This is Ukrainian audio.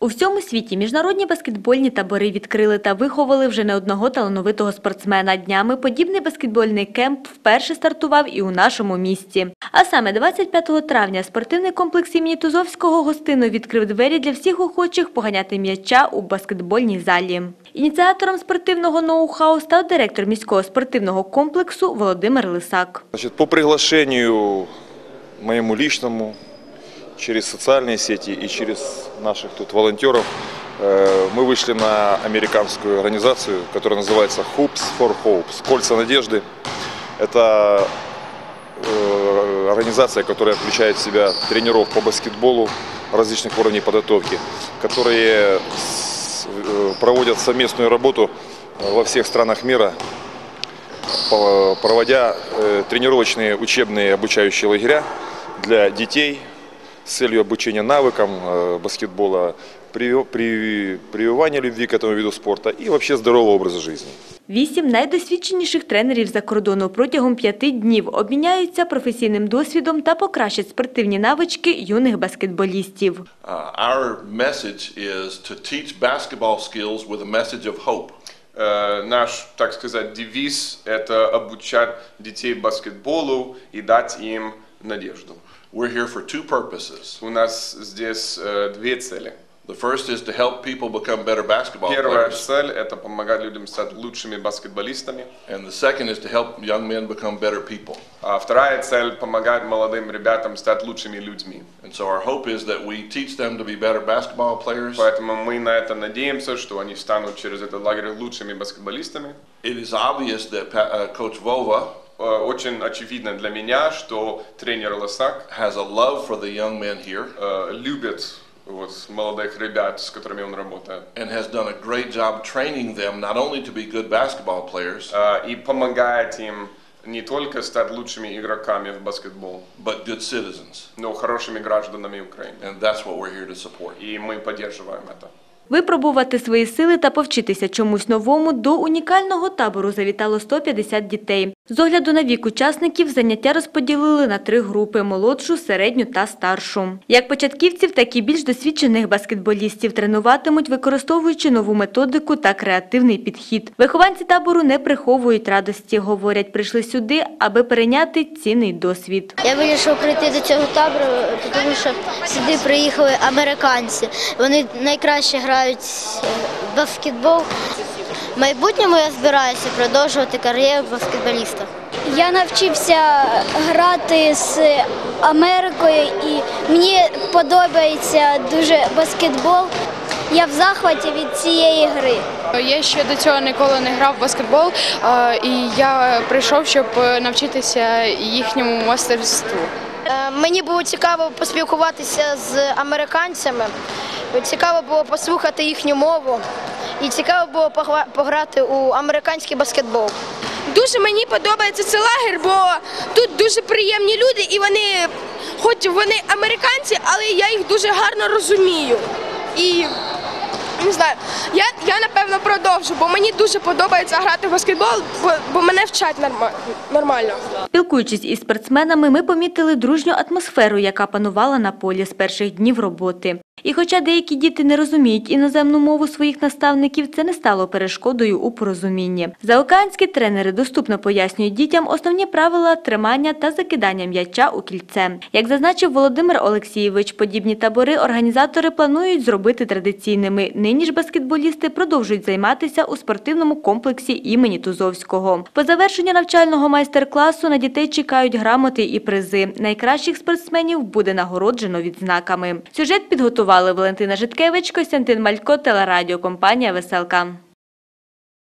У всьому світі міжнародні баскетбольні табори відкрили та виховали вже не одного талановитого спортсмена. Днями подібний баскетбольний кемп вперше стартував і у нашому місті. А саме 25 травня спортивний комплекс імені Тузовського гостино відкрив двері для всіх охочих поганяти м'яча у баскетбольній залі. Ініціатором спортивного ноу-хау став директор міського спортивного комплексу Володимир Лисак. По приглашению моему личному, через социальные сети и через наших тут волонтеров, э, мы вышли на американскую организацию, которая называется Hoops for Hopes, Кольца надежды. Это э, организация, которая включает в себя тренеров по баскетболу различных уровней подготовки, которые э, проводят совместную работу во всех странах мира проводя тренировочные учебные обучающие лагеря для детей с целью обучения навыкам э, баскетбола, при- при- прививания любви к этому виду спорта и вообще здорового образа жизни. Вісім найдосвідченіших тренерів за кордону протягом п'яти днів обміняються професійним досвідом та покращать спортивні навички юних баскетболістів. Uh, our message is to teach basketball skills with a message of hope. Э, Наш, так сказать, девиз – это обучать детей баскетболу и дать им надежду. We're here for two purposes. У нас здесь э, две цели. The first is to help people become better basketball Первая players, цель – это помогать людям стать лучшими баскетболистами. and the second is to help young men become better people. А вторая цель – помогать молодым ребятам стать лучшими людьми. And so our hope is that we teach them to be better basketball players. Поэтому мы на это надеемся, что они станут через этот лагерь лучшими баскетболистами. It is obvious that Pa- uh, Coach Vova Э, Очень очевидно для меня, что тренер Лосак has a love for the young men here э, любит вот, молодых ребят, с которыми он работает. and has done a great job training them not only to be good basketball players, Э, и помогает им не только стать лучшими игроками в баскетбол, but good citizens. но хорошими гражданами Украины. And that's what we're here to support. И мы поддерживаем это. Випробувати свої сили та повчитися чомусь новому до унікального табору завітало 150 дітей. З огляду на вік учасників заняття розподілили на три групи – молодшу, середню та старшу. Як початківців, так і більш досвідчених баскетболістів тренуватимуть, використовуючи нову методику та креативний підхід. Вихованці табору не приховують радості, говорять, прийшли сюди, аби перейняти цінний досвід. Я вирішив прийти до цього табору, тому що сюди приїхали американці. Вони найкраще грають е, в баскетбол. В майбутньому я збираюся продовжувати кар'єру баскетболіста. Я навчився грати з Америкою і мені подобається дуже баскетбол. Я в захваті від цієї гри. Я ще до цього ніколи не грав в баскетбол, і я прийшов, щоб е, навчитися їхньому мастерству. Е, Мені було цікаво поспілкуватися з американцями. Цікаво було послухати їхню мову. І цікаво було пограти у американський баскетбол. Дуже мені подобається цей лагер, бо тут дуже приємні люди, і вони, хоч вони американці, але я їх дуже гарно розумію. І не знаю, я, я напевно продовжу, бо мені дуже подобається грати в баскетбол, бо, бо мене вчать нормально. Спілкуючись із спортсменами, ми помітили дружню атмосферу, яка панувала на полі з перших днів роботи. І хоча деякі діти не розуміють іноземну мову своїх наставників, це не стало перешкодою у порозумінні. Заокеанські тренери доступно пояснюють дітям основні правила тримання та закидання м'яча у кільце. Як зазначив Володимир Олексійович, подібні табори організатори планують зробити традиційними. Нині ж баскетболісти продовжують займатися у спортивному комплексі імені Тузовського. По завершенню навчального майстер-класу на дітей чекають грамоти і призи. Найкращих спортсменів буде нагороджено відзнаками. Сюжет підготували Валентина Житкевич, Костянтин Малько, телерадіокомпанія Веселка.